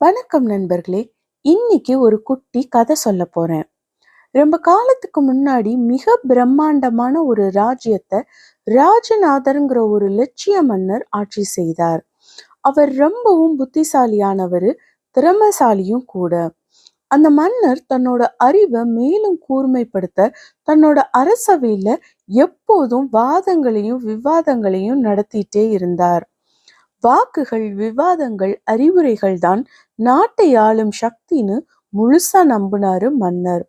வணக்கம் நண்பர்களே இன்னைக்கு ஒரு குட்டி கதை சொல்ல போறேன். ரொம்ப காலத்துக்கு முன்னாடி மிக பிரம்மாண்டமான ஒரு ராஜ்யத்தை ராஜநாதருங்கிற ஒரு லட்சிய மன்னர் ஆட்சி செய்தார். அவர் ரொம்பவும் புத்திசாலியானவர் திறமசாலியும் கூட. அந்த மன்னர் தன்னோட அறிவை மேலும் கூர்மைப்படுத்த தன்னோட அரசவையில எப்போதும் வாதங்களையும் விவாதங்களையும் நடத்திட்டே இருந்தார். வாக்குகள் விவாதங்கள் அறிவுரைகள் தான் நாட்டை ஆளும் சக்தின்னு முழுசா நம்பினாரு மன்னர்.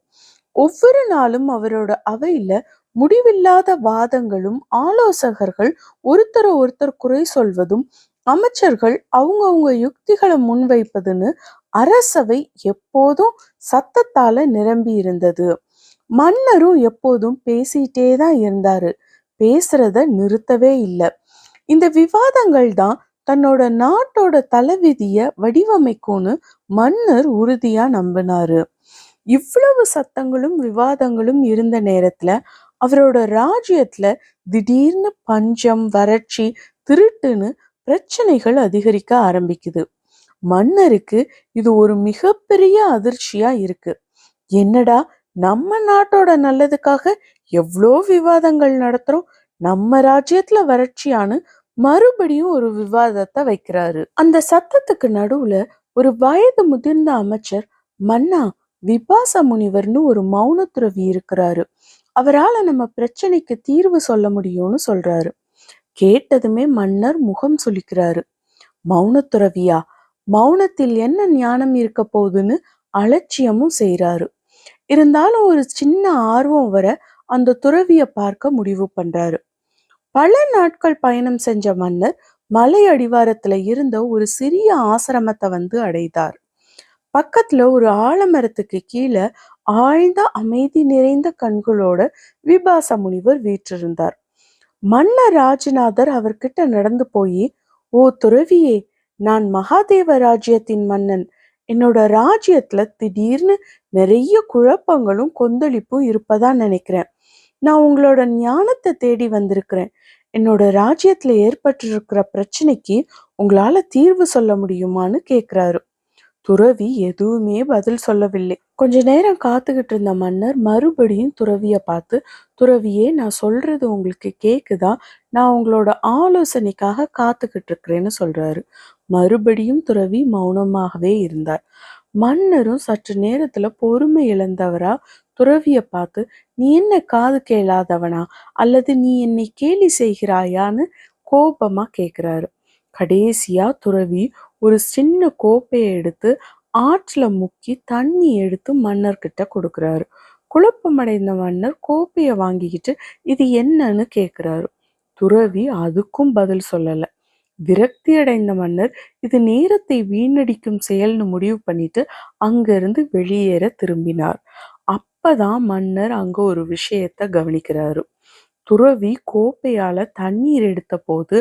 ஒவ்வொரு நாளும் அவரோட அவையில முடிவில்லாத வாதங்களும் ஆலோசகர்கள் ஒருத்தர் ஒருத்தர் குறை சொல்வதும் அமைச்சர்கள் அவங்கவுங்க யுக்திகளை முன்வைப்பதுன்னு அரசவை எப்போதும் சத்தத்தால நிரம்பி இருந்தது. மன்னரும் எப்போதும் பேசிட்டே தான் இருந்தாரு. பேசுறத நிறுத்தவே இல்லை. இந்த விவாதங்கள் தான் தன்னோட நாட்டோட தலைவிதிய வடிவமைக்கும்னு மன்னர் உறுதியா நம்பினாரு. இவ்வளவு சத்தங்களும் விவாதங்களும் இருந்த நேரத்துல அவரோட ராஜ்யத்துல திடீர்னு பஞ்சம் வறட்சி திருட்டுன்னு பிரச்சனைகள் அதிகரிக்க ஆரம்பிக்குது. மன்னருக்கு இது ஒரு மிகப்பெரிய அதிர்ச்சியா இருக்கு. என்னடா நம்ம நாட்டோட நல்லதுக்காக எவ்வளோ விவாதங்கள் நடத்துறோம் நம்ம ராஜ்யத்துல வறட்சியான்னு மறுபடியும் ஒரு விவாதத்தை வைக்கிறாரு. அந்த சத்தத்துக்கு நடுவுல ஒரு வயது முதிர்ந்த அமைச்சர் மன்னா விபாச முனிவர்னு ஒரு மௌனத்துறவி இருக்கிறாரு. அவரால நம்ம பிரச்சனைக்கு தீர்வு சொல்ல முடியும்னு சொல்றாரு. கேட்டதுமே மன்னர் முகம் சுளிக்கிறாரு. மௌனத்துறவியா? மௌனத்தில் என்ன ஞானம் இருக்க போகுதுன்னு அலட்சியமும் செய்யறாரு இருந்தாலும் ஒரு சின்ன ஆர்வம் வர அந்த துறவிய பார்க்க முடிவு பண்றாரு. பல நாட்கள் பயணம் செஞ்ச மன்னர் மலை அடிவாரத்துல இருந்த ஒரு சிறிய ஆசிரமத்தை வந்து அடைந்தார். பக்கத்துல ஒரு ஆலமரத்துக்கு கீழே ஆழ்ந்த அமைதி நிறைந்த கண்களோட விபாச முனிவர் வீற்றிருந்தார். மன்னர் ராஜநாதர் அவர்கிட்ட நடந்து போய் ஓ துறவியே நான் மகாதேவ ராஜ்யத்தின் மன்னன். என்னோட ராஜ்யத்துல திடீர்னு நிறைய குழப்பங்களும் கொந்தளிப்பும் இருப்பதா நினைக்கிறேன். நான் உங்களோட ஞானத்தை தேடி வந்திருக்கிறேன். என்னோட ராஜ்யத்தில் ஏற்பட்டிருக்கிற பிரச்சனைக்கு உங்களால தீர்வு சொல்ல முடியுமான்னு கேட்குறாரு துறவி எதுவுமே பதில் சொல்லவில்லை. கொஞ்ச நேரம் காத்துக்கிட்டு இருந்த மன்னர் மறுபடியும் துறவிய பார்த்து துறவியே நான் சொல்றது உங்களுக்கு கேக்குதா? நான் உங்களோட ஆலோசனைக்காக காத்துக்கிட்டு இருக்கிறேன்னு சொல்றாரு. மறுபடியும் துறவி மௌனமாகவே இருந்தார். மன்னரும் சற்று நேரத்துல பொறுமை இழந்தவரா துறவிய பார்த்து நீ என்ன காது கேளாதவனா? அல்லது நீ என்னை கேலி செய்கிறாயான்னு கோபமா கேக்குறாரு. கடைசியா துறவி ஒரு சின்ன கோப்பையை எடுத்து ஆற்றுல முக்கி தண்ணி எடுத்து மன்னர்கிட்ட கொடுக்குறாரு. குழப்பமடைந்த மன்னர் கோப்பையை வாங்கிக்கிட்டு இது என்னன்னு கேட்குறாரு துறவி அதுக்கும் பதில் சொல்லலை. விரக்தி அடைந்த மன்னர் இது நேரத்தை வீணடிக்கும் செயல்னு முடிவு பண்ணிட்டு அங்கிருந்து வெளியேற திரும்பினார். அப்பதான் மன்னர் அங்க ஒரு விஷயத்த கவனிக்கிறாரு. துறவி கோப்பையால தண்ணீர் எடுத்த போது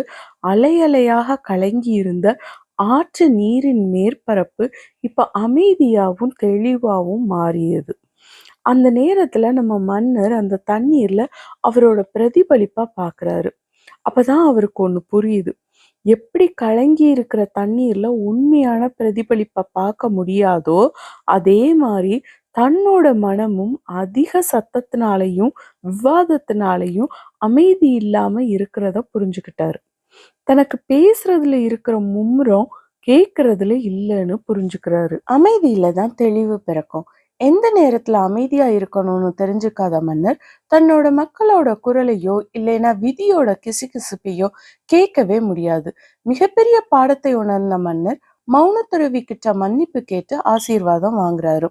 அலை அலையாக கலங்கி இருந்த ஆற்று நீரின் மேற்பரப்பு இப்ப அமைதியாவும் தெளிவாவும் மாறியது. அந்த நேரத்துல நம்ம மன்னர் அந்த தண்ணீர்ல அவரோட பிரதிபலிப்பா பாக்குறாரு. அப்பதான் அவருக்கு ஒண்ணு புரியுது. எப்படி கலங்கி இருக்கிற தண்ணீர்ல உண்மையான பிரதிபலிப்பை பார்க்க முடியாதோ அதே மாதிரி தன்னோட மனமும் அதிக சத்தத்தினாலையும் விவாதத்தினாலையும் அமைதி இல்லாம இருக்கிறத புரிஞ்சுக்கிட்டாரு. தனக்கு பேசுறதுல இருக்கிற மும்முரம் கேட்கறதுல இல்லைன்னு புரிஞ்சுக்கிறாரு. அமைதியில தான் தெளிவு பிறக்கும். எந்த நேரத்துல அமைதியா இருக்கணும்னு தெரிஞ்சுக்காத மன்னர் தன்னோட மக்களோட குரலையோ இல்லைன்னா விதியோட கிசுகிசுப்பையோ கேட்கவே முடியாது. மிகப்பெரிய பாடத்தை உணர்ந்த மன்னர் மௌனத்துறவி கிட்ட மன்னிப்பு கேட்டு ஆசீர்வாதம் வாங்குறாரு.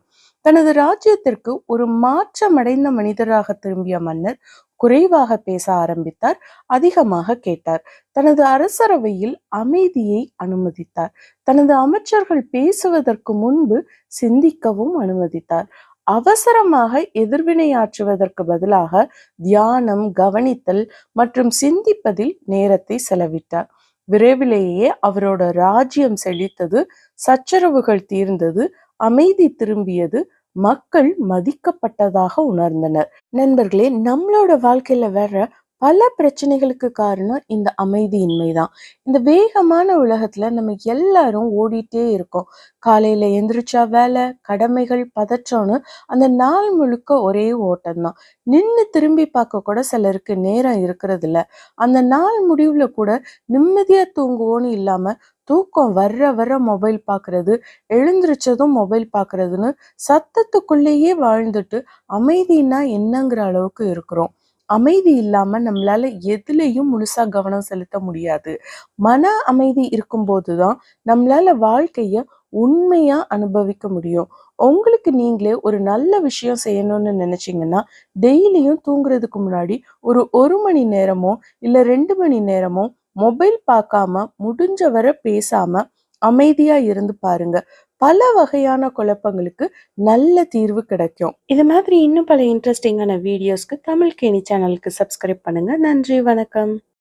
தனது ராஜ்யத்திற்கு ஒரு மாற்றமடைந்த மனிதராக திரும்பிய மன்னர் குறைவாக பேச ஆரம்பித்தார் அதிகமாக கேட்டார். தனது அரசரவையில் அமைதியை அனுமதித்தார். தனது அமைச்சர்கள் பேசுவதற்கு முன்பு சிந்திக்கவும் அனுமதித்தார். அவசரமாக எதிர்வினையாற்றுவதற்கு பதிலாக தியானம் கவனித்தல் மற்றும் சிந்திப்பதில் நேரத்தை செலவிட்டார். விரைவிலேயே அவரோட ராஜ்யம் செழித்தது சச்சரவுகள் தீர்ந்தது அமைதி திரும்பியது மக்கள் மதிக்கப்பட்டதாக உணர்ந்தனர். நண்பர்களே நம்மளோட வாழ்க்கையில வர்ற பல பிரச்சனைகளுக்கு காரணம் இந்த அமைதியின்மை தான் இந்த வேகமான உலகத்துல நம்ம எல்லாரும் ஓடிட்டே இருக்கோம். காலையில எந்திரிச்சா வேலை கடமைகள் பதற்றம்னு அந்த நாள் முழுக்க ஒரே ஓட்டம் தான் நின்று திரும்பி பார்க்க கூட சிலருக்கு நேரம் இருக்கிறது இல்ல அந்த நாள் முடிவுல கூட நிம்மதியா தூங்குவோன்னு இல்லாம தூக்கம் வர்ற வர்ற மொபைல் பார்க்கறது எழுந்திரிச்சதும் மொபைல் பார்க்கறதுன்னு சத்தத்துக்குள்ளேயே வாழ்ந்துட்டு அமைதினா என்னங்கிற அளவுக்கு இருக்கிறோம். அமைதி இல்லாம நம்மளால எதுலயும் முழுசா கவனம் செலுத்த முடியாது. மன அமைதி இருக்கும்போது தான் நம்மளால வாழ்க்கைய உண்மையா அனுபவிக்க முடியும். உங்களுக்கு நீங்களே ஒரு நல்ல விஷயம் செய்யணும்னு நினைச்சீங்கன்னா டெய்லியும் தூங்குறதுக்கு முன்னாடி ஒரு ஒரு மணி நேரமோ இல்ல ரெண்டு மணி நேரமோ மொபைல் பார்க்காம முடிஞ்ச வரை பேசாம அமைதியா இருந்து பாருங்க. பல வகையான குழப்பங்களுக்கு நல்ல தீர்வு கிடைக்கும். இது மாதிரி இன்னும் பல இன்ட்ரெஸ்டிங்கான வீடியோஸ்க்கு தமிழ் கேணி சேனலுக்கு சப்ஸ்கிரைப் பண்ணுங்க. நன்றி வணக்கம்.